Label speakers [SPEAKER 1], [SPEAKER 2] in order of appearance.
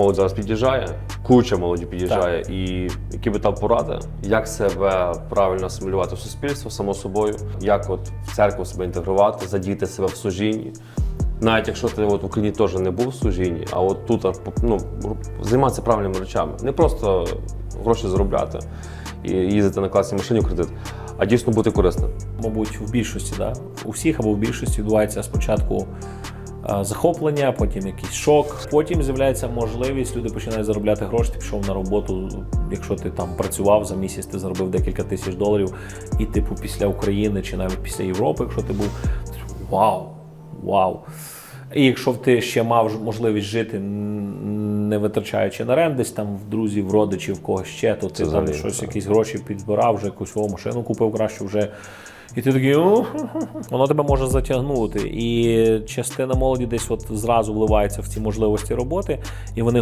[SPEAKER 1] молодь зараз під'їжджає, куча молоді під'їжджає, і які би там поради, як себе правильно асимілювати в суспільство, само собою, як от в церкву себе інтегрувати, задіяти себе в служінні. Навіть якщо ти от в Україні теж не був в служінні, а от тут ну, займатися правильними речами, не просто гроші заробляти і їздити на класній машині в кредит, а дійсно бути корисним.
[SPEAKER 2] мабуть, в більшості, да? у всіх або в більшості відбувається спочатку захоплення, потім якийсь шок. Потім з'являється можливість, люди починають заробляти гроші. Ти пішов на роботу. Якщо ти там працював за місяць, ти заробив декілька тисяч доларів, і типу після України чи навіть після Європи, якщо ти був вау, вау. І якщо ти ще мав можливість жити, не витрачаючи на рент, десь там в друзів, в родичів, в когось ще, то ти там
[SPEAKER 1] взагалі,
[SPEAKER 2] щось
[SPEAKER 1] так.
[SPEAKER 2] якісь гроші підзбирав, вже якусь свою машину купив краще вже. І ти такий, «О, воно тебе може затягнути. І частина молоді десь от зразу вливається в ці можливості роботи, і вони